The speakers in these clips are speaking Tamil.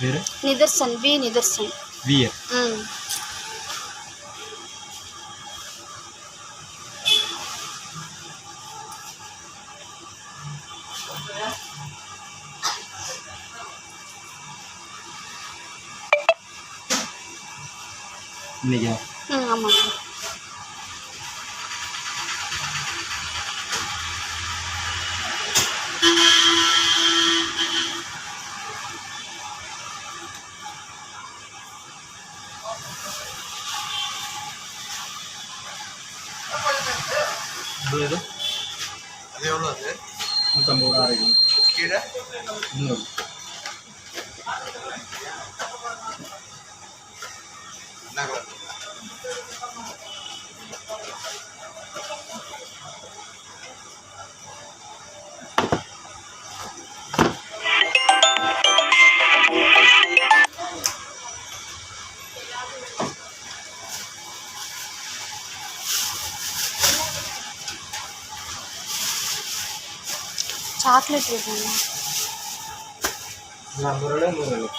பேர்? நிதர்சன் வி நிதர்சன். வியர் ம். இன்னைக்கா? ம் ஆமாம் இது எது அது எவ்வளோ அது நூற்றம்பது சாக்லேட் வேணும் இது ஐம்பது ரூபா நூறு ரூபா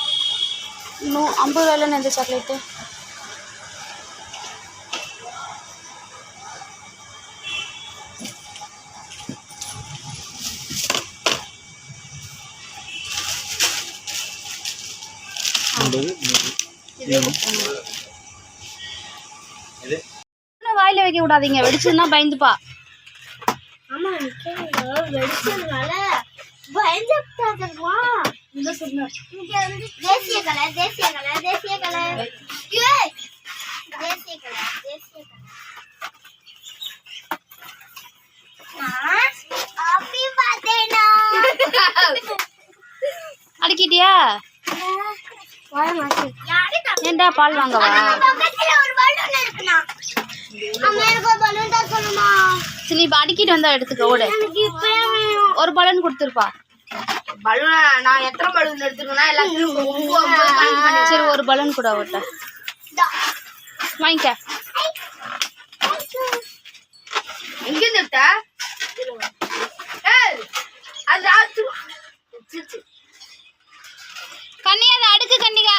நூ ஐம்பது ரூபாயில எந்த சாக்லேட்டு இன்னும் வாயில வைக்க விடாதீங்க. வெடிச்சதுன்னா பயந்துப்பா. வெடிச்சதுனால பயந்துட்டாதா இந்த சொன்னார் இங்க வந்து தேசிய கலை தேசிய கலை தேசிய கலை. ஏய்! தேசிய கலை தேசிய கலை. நான் அப்படி பார்த்தேனா அடக்கிட்டியா ஏன்டா பால் வாங்கவா சரி இப்போ அடிக்கிட்டு வந்தா எடுத்துக்க ஓடு. ஒரு பலன் கொடுத்துருப்பா. பலூன்? நான் எத்தனை பலூன் எடுத்துருக்கேன்னா எல்லாத்தையும் சரி ஒரு பலன் கூட ஓட்ட வாங்கிக்க. எங்க இருந்துட்ட அது ஆச்சு கண்ணி அதை அடுக்கு கண்ணிகா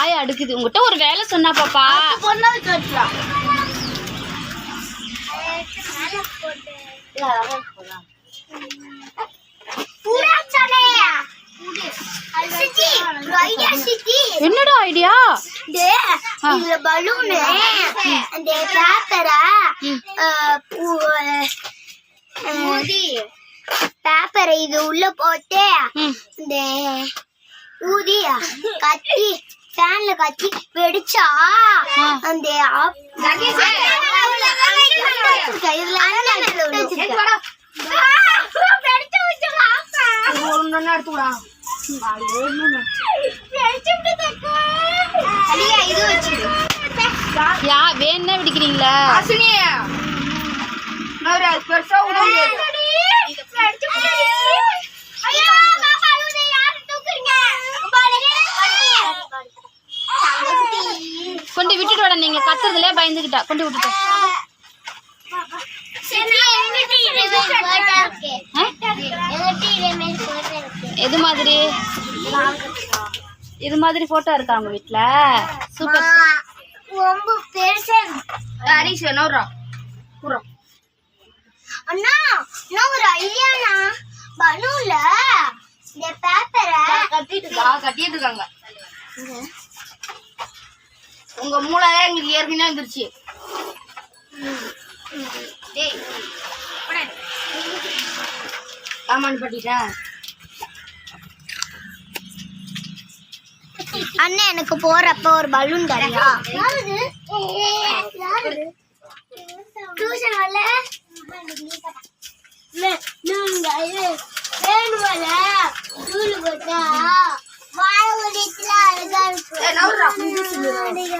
ஆயா அடுக்குது. உங்ககிட்ட ஒரு வேலை சொன்னா பாப்பா என்னடா ஐடியா இந்த பலூனு அந்த பேப்பரை பேப்பரை இது உள்ள போட்டு இந்த ஊதி கத்தி ஃபேன்ல கத்தி வெடிச்சா அந்த ஆப்- இதுல அண்ணன் வச்சிருக்கேன். அடியா, இது வச்சிரு. யா வேணா வெடிக்கிறீங்களா ஐயோ, பாப்பா அழுவுது, யாரு தூக்குறீங்க? தங்கக்குட்டி. கொண்டு விட்டுட்டு வாடா நீங்க கத்துறதுல பயந்துகிட்டா கொண்டு விட்டுட்டு சரி, எங்க டீ photo இருக்கு. ஆ? எங்க டீ இமேஜ் photo இருக்கு. எது மாதிரி இது மாதிரி போட்டோ இருக்கா உங்க வீட்ல சூப்பர் ரொம்ப பெருசா இருக்கு. அண்ணா நான் ஒரு ஐடியாண்ணா பலூன்ல இந்த பேப்பரை கட்டிட்டு இருக்காங்க உங்க மூளை தான் எங்களுக்கு ஏற்கனவே வந்துருச்சு. டேய் போடா. ஆமான்னு எனக்கு போறப்ப ஒரு பலூன் தரியா? டியூஷன் வரல போட்டா? வாழ ஒடிச்சுல அழகா ஏய்,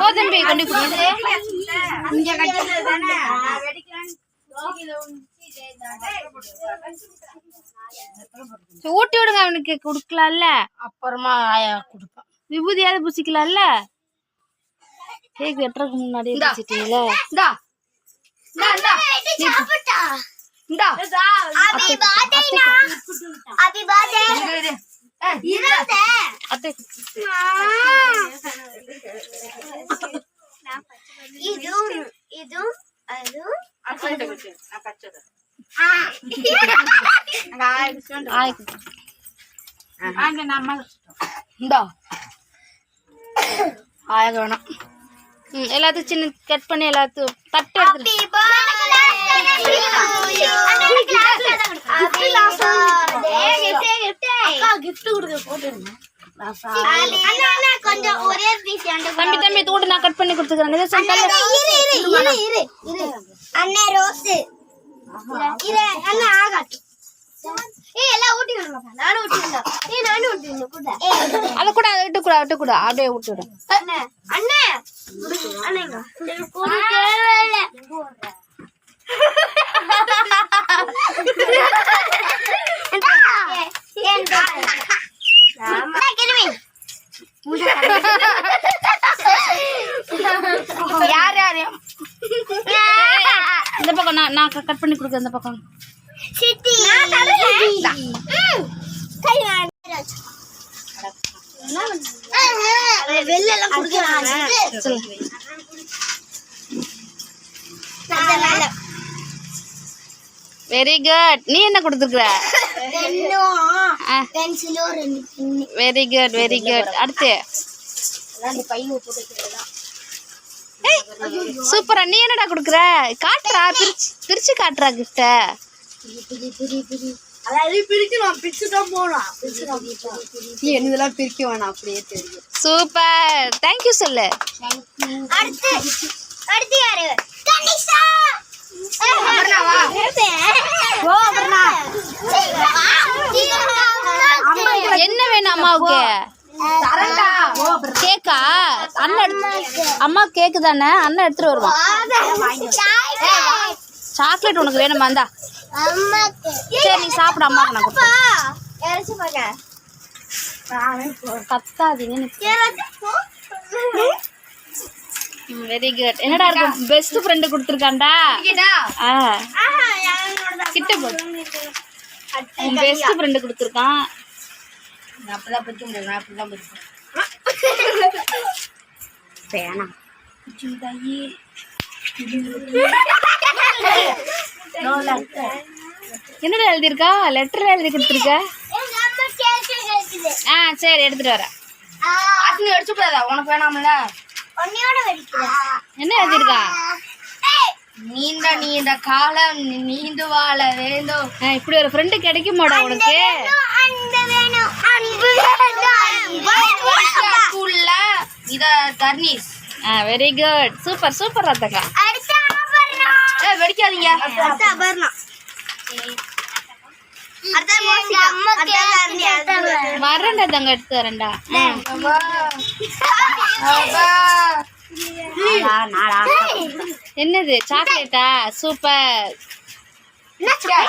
போ தம்பி கொண்டு கொடு இங்க கட்டிட்டு தானே ஊட்டி விடுங்க அவனுக்கு கொடுக்கலாம்ல. அப்புறமா ஆயா கொடுப்பேன் விபூதியாவது பூசிக்கலாம்ல. கேக் வெட்டுறதுக்கு முன்னாடி பூசிட்டீங்களே. இந்தா. இந்தா இந்தா. சாப்பிட்டா இந்தா ஹாப்பி பர்த்டேனா ஹாப்பி பர்த்டே இரு, ம் எல்லாத்தையும் சின்ன கட் பண்ணி எல்லாத்தையும் தட்டு தம்பி தம்பி தூண்டு நான் கட் பண்ணி கொடுத்துக்கிறேன். அண்ணே ரோஸ் இரு அண்ணா ஆகாட்டு. அதை கூட. அதை விட்டு கூட விட்டு கூட. அப்படியே விட்டு விடு. அண்ணே யார் யாரு? இந்த பக்கம் நான் நான் கட் பண்ணி கொடுக்குறேன் இந்த பக்கம். குடிக்கிறாங்க சொல்லு வெரி குட் நீ என்ன கொடுத்துருக்குற? வெரி குட் வெரி குட் அடுத்து. சூப்பரா நீ என்னடா குடுக்குற? காட்டுறா. பிரிச்சு பிரிச்சு காட்டுறா கிஃப்ட என்னதெல்லாம் பிரிக்க வேணாம் அப்படியே தெரியும். சூப்பர். தேங்க்யூ சொல்லு. அடுத்து அடுத்து யாரு? கனிஷா என்ன வேணும் அம்மாவுக்கு? கேக்கா? அண்ணன் எடுத்து அம்மா கேக்கு தானே அண்ணன் எடுத்துட்டு வருவான். சாக்லேட் உனக்கு வேணுமா? இந்தா. அம்மாக்கு சரி நீ சாப்பிடு அம்மாவுக்கு நான் கொடுத்தேன் கத்தாதீங்க வெரி குட் என்னடா இருக்கு? பெஸ்ட் ஃப்ரெண்டு கொடுத்துருக்காண்டா கேட்டா போ. உன் பெஸ்ட் ஃப்ரெண்டு கொடுத்துருக்கான். அப்பதான் பிரிக்க முடியும் அப்படிதான் பிரிப்பேன் வேணாம் என்னடா எழுதியிருக்கா? லெட்டர் எழுதி கொடுத்துருக்க? ஆ சரி எடுத்துட்டு வரேன். அசினி அடிச்சு கூடாதா உனக்கு வேணாம்ல. என்ன எழுதியிருக்கா? நீண்ட நீண்ட காலம் நீண்டு வாழ வேண்டும். இப்படி ஒரு ஃப்ரெண்டு கிடைக்குமாடா உனக்கு? இத தர்னீஸ். வெரி குட் சூப்பர் சூப்பர் ரத்தக்கா வெடிக்காதீங்க. அடுத்த வரேன்டா தங்க எடுத்து. அப்பா. என்னது? சாக்லேட்டா? சூப்பர்.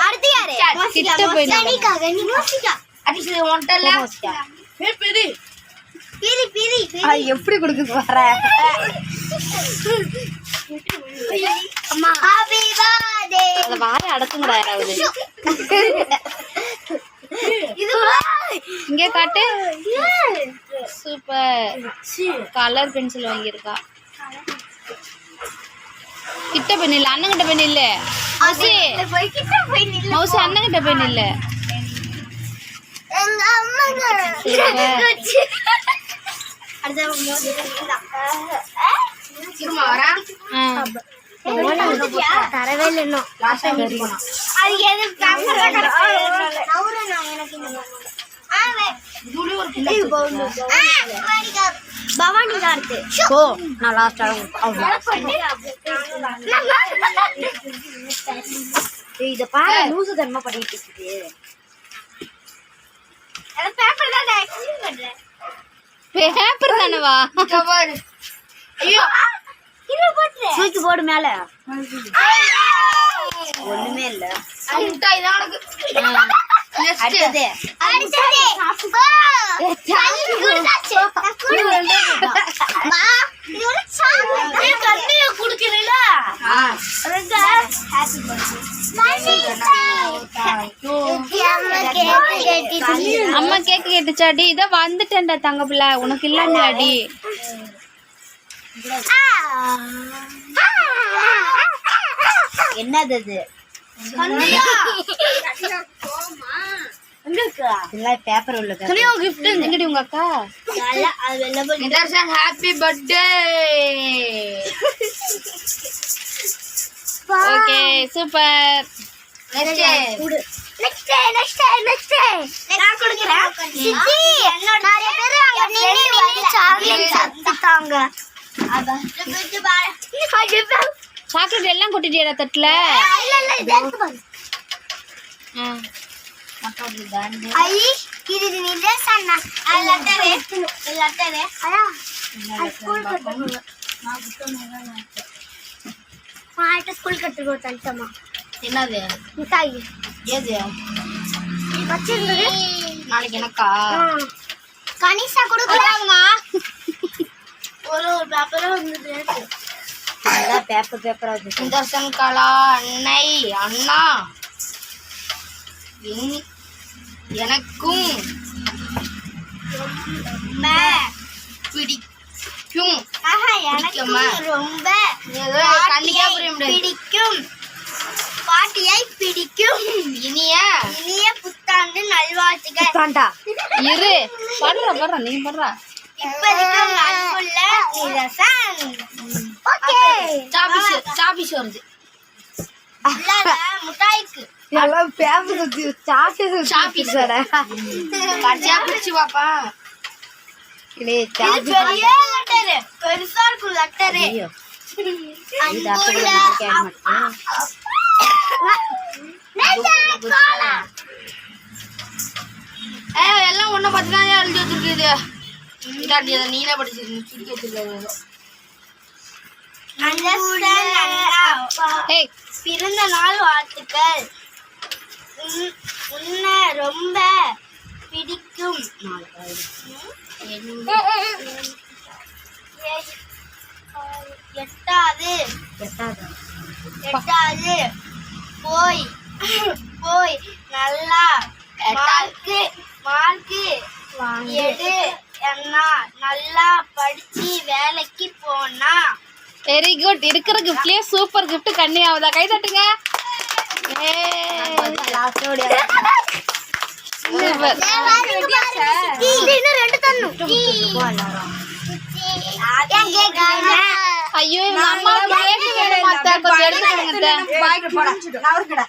அடுத்து யாரு? கிட்ட போய் எப்படி கொடுக்க வர? வாயை அடக்குங்கடா யாராவது. இங்கே காட்டு. சூப்பர். கலர் பென்சில் வாங்கியிருக்கா. கிட்ட பெண் இல்ல அண்ணன் கிட்ட பெண் இல்ல. மவுசி அண்ணன் கிட்ட பெண் இல்ல தரவே இன்னும் அது எது. பவானி கார்த்து ஓ நான் லாஸ்ட் இத பாரு லூசு தர்மா பண்ணிட்டு இருக்குது. பேப்பர் தான் explain பண்றேன். பேப்பர் தானவா? ஐயோ. தூக்கி போடு மேல! ஒண்ணுமே இல்ல. அடுத்தது. கேக்கு கேட்டுச்சாடி இத வந்துட்டேன்டா தங்க பிள்ளை. உனக்கு இல்லன்னாடி. என்னது? இதெல்லாம் பேப்பர் உள்ள. கிஃப்ட் எங்கடி உங்க அக்கா? Happy birthday okay super chocolate எல்லாம் கொட்டிட்டியடா தட்டுல? இல்ல, இல்ல, இது எடுத்து பாரு. ஆ. ஐ, இது நீ dress அண்ணா. அது letter. இது letter. அதான். அது school கட்டுறது. மாட்ட school கட்டுறது தனித்தம்மா. என்னது மிட்டாய். ஏது வச்சிருந்தது. நாளைக்கு எனக்கா. கனிஷா கொடுக்குறாங்கம்மா ஒரு ஒரு பேப்பரும் அதான் பேப்பர் பேப்பரா வச்சு சுதர்சன் கலா அன்னை அண்ணா என்- எனக்கும் பிடிக்கும் ஆஹா எனக்கு? ரொம்ப. பிடிக்கும் பாட்டியை பிடிக்கும். இனிய. இனிய புத்தாண்டு நல்வாழ்த்துக்கள். தாண்டா இரு. படுற படுற நீ படுற. இப்போதைக்கு அன்புள்ள நிரசன் ஓகே. சாபிஸ் சாபிஸ் வருது. முட்டாய்க்கு. எல்லாம் பேப்பர் வச்சு சாப்பி சாப்பி கடைசியா பிடிச்சு பாப்பா. இல்லே இது சாப்பி பெரிய லெட்டரு. பெருசா இருக்கும் லெட்டரு. அன்புள்ள ஏ எல்லாம் ஒன்ன பார்த்து தான் எழுதி வச்சிருக்குது. இந்தாண்டி அதை நீனே படிச்சிருக்கீங்க சுருக்கி வச்சிருக்காரு ஏய் பிறந்த நாள் வாழ்த்துக்கள். உன்- உன்னை ரொம்ப பிடிக்கும். எட்டாவது. எட்டாவது. போய் போய் நல்லா மார்க்கு மார்க்கு எடு அண்ணா. நல்லா படிச்சு வேலைக்கு போனா. வெரி குட் இருக்கிற கிஃப்ட்லயே சூப்பர் கிஃப்ட் கண்ணி ஆகுதா கை தட்டுங்க. சூப்பர் ஐயோ எங்க அம்மா கேக்கு வேணும் அத்தை. கொஞ்சம் எடுத்து இத இத இத இத.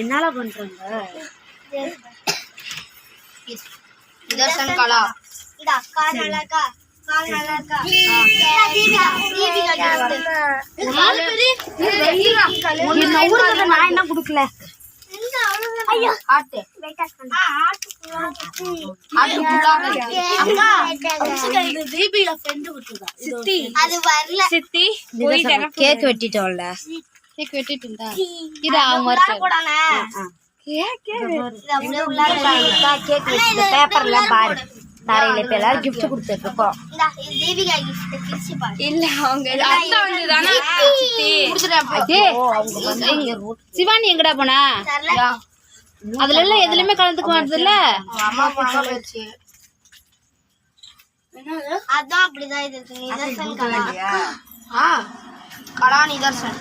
என்னால பண்றாங்க? கலா இந்தா, கார் நல்லா இருக்கா? கார் நல்லா ஐயோ, ஆட்டு கேக் வெட்டிட்டோம்ல கேக் வெட்டிட்டு அவங்க இது வச்சு பேப்பர்ல பாரு தரையில இப்ப எல்லாரும் கொடுத்துட்டு இருக்கோம் பிரிச்சு பாரு இல்ல அவங்க அத்தை வந்து தானே சிவானி எங்கடா போனா அதுல எல்லாம் எதுலயுமே கலந்துக்க பொங்கல் வச்சு அதான் அப்படிதான் இது கலா நிதர்சன்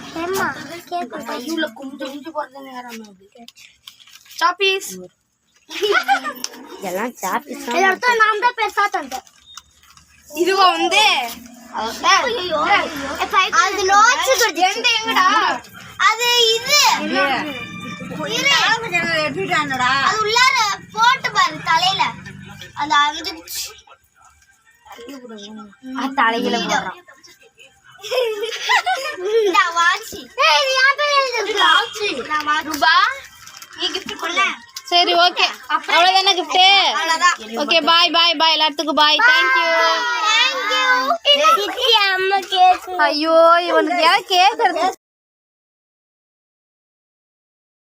கையுள்ள குஞ்சு குஞ்சு போறது நேரம் சாப்பீஸ் இதெல்லாம் சாப்பி எல்லாத்தையும் நான் தான் பெருசா தந்தேன் இதுவா வந்து அது நோச்சு எந்த எங்கடா அது இது. அது உள்ளார போட்டு பாரு தலையில. அது அழுதுச்சு தலையில போடுறான் இந்த வாட்சி. ஏய் இது யார் பேர் எழுதிருக்கு? வாட்சி. நான் வாட்சி. ரூபா நீ gift கொள்ள சரி ஓகே. அவ்வளவுதானே கிஃப்ட் ஓகே பாய் பாய் பாய் எல்லாத்துக்கும் பாய் தேங்க் யூ ஐயோ இவனுக்கு யாரும் கேக்